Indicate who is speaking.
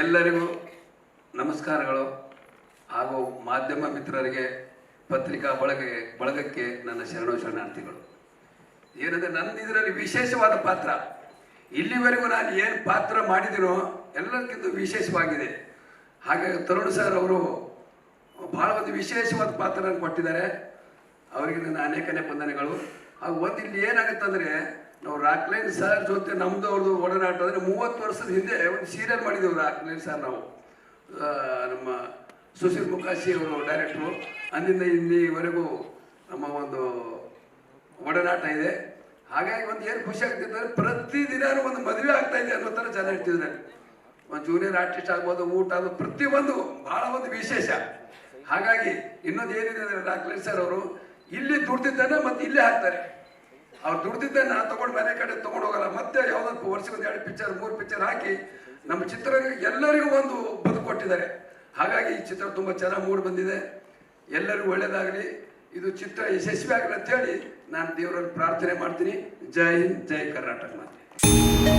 Speaker 1: ಎಲ್ಲರಿಗೂ ನಮಸ್ಕಾರಗಳು ಹಾಗೂ ಮಾಧ್ಯಮ ಮಿತ್ರರಿಗೆ ಪತ್ರಿಕಾ ಬಳಗೆ ಬಳಗಕ್ಕೆ ನನ್ನ ಶರಣು ಶರಣಾರ್ಥಿಗಳು. ಏನಂದ್ರೆ ನನ್ನ ಇದರಲ್ಲಿ ವಿಶೇಷವಾದ ಪಾತ್ರ. ಇಲ್ಲಿವರೆಗೂ ನಾನು ಏನು ಪಾತ್ರ ಮಾಡಿದಿರೋ ಎಲ್ಲಕ್ಕಿಂತ ವಿಶೇಷವಾಗಿದೆ. ಹಾಗೆ ತರುಣ್ ಸರ್ ಅವರು ಬಹಳ ಒಂದು ವಿಶೇಷವಾದ ಪಾತ್ರ ಕೊಟ್ಟಿದ್ದಾರೆ. ಅವರಿಗೆ ನನ್ನ ಅನೇಕ ವಂದನೆಗಳು. ಹಾಗೂ ಒಂದು ಇಲ್ಲಿ ಏನಾಗುತ್ತೆ ಅಂದರೆ ನಾವು ರಾಕ್ಲೈನ್ ಸರ್ ಜೊತೆ ನಮ್ದು ಅವ್ರದ್ದು ಒಡನಾಟ ಅಂದರೆ ಮೂವತ್ತು ವರ್ಷದ ಹಿಂದೆ ಒಂದು ಸೀರಿಯಲ್ ಮಾಡಿದ್ದೆವು ರಾಕ್ಲೈನ್ ಸರ್ ನಾವು. ನಮ್ಮ ಸುಶೀಲ್ ಮುಖಾಶಿ ಅವರು ಡೈರೆಕ್ಟ್ರು ಅಂದಿಂದ ಇಲ್ಲಿವರೆಗೂ ನಮ್ಮ ಒಂದು ಒಡನಾಟ ಇದೆ. ಹಾಗಾಗಿ ಒಂದು ಏನು ಖುಷಿ ಆಗ್ತಿತ್ತು ಅಂದರೆ ಪ್ರತಿದಿನ ಒಂದು ಮದುವೆ ಆಗ್ತಾ ಇದೆ ಅನ್ನೋ ಥರ ಜನ ಹೇಳ್ತಿದ್ದಾರೆ ಒಂದು ಜೂನಿಯರ್ ಆರ್ಟಿಸ್ಟ್ ಆಗ್ಬೋದು, ಊಟ ಅದು ಪ್ರತಿಯೊಂದು ಬಹಳ ಒಂದು ವಿಶೇಷ. ಹಾಗಾಗಿ ಇನ್ನೊಂದು ಏನಿದೆ ಅಂದರೆ ಡಾಕ್ಟರ್ ಸರ್ ಅವರು ಇಲ್ಲಿ ದುಡ್ತಿದ್ದಾನೆ ಮತ್ತೆ ಇಲ್ಲೇ ಹಾಕ್ತಾರೆ. ಅವ್ರು ದುಡ್ದಿದ್ದೆ ನಾ ತಗೊಂಡು ಮನೆ ಕಡೆ ತಗೊಂಡು ಹೋಗಲ್ಲ. ಮತ್ತೆ ಯಾವುದೋ ವರ್ಷಕ್ಕೆ ಒಂದು ಎರಡು ಪಿಕ್ಚರ್ ಮೂರು ಪಿಕ್ಚರ್ ಹಾಕಿ ನಮ್ಮ ಚಿತ್ರ ಎಲ್ಲರಿಗೂ ಒಂದು ಬದುಕು ಕೊಟ್ಟಿದ್ದಾರೆ. ಹಾಗಾಗಿ ಈ ಚಿತ್ರ ತುಂಬ ಚೆನ್ನಾಗಿ ಮೂಡಿ ಬಂದಿದೆ. ಎಲ್ಲರಿಗೂ ಒಳ್ಳೇದಾಗಲಿ. ಇದು ಚಿತ್ರ ಯಶಸ್ವಿ ಆಗಲಿ ಅಂತೇಳಿ ನಾನು ದೇವರಲ್ಲಿ ಪ್ರಾರ್ಥನೆ ಮಾಡ್ತೀನಿ. ಜೈ ಹಿಂದ್, ಜೈ ಕರ್ನಾಟಕ ಮಾತೆ.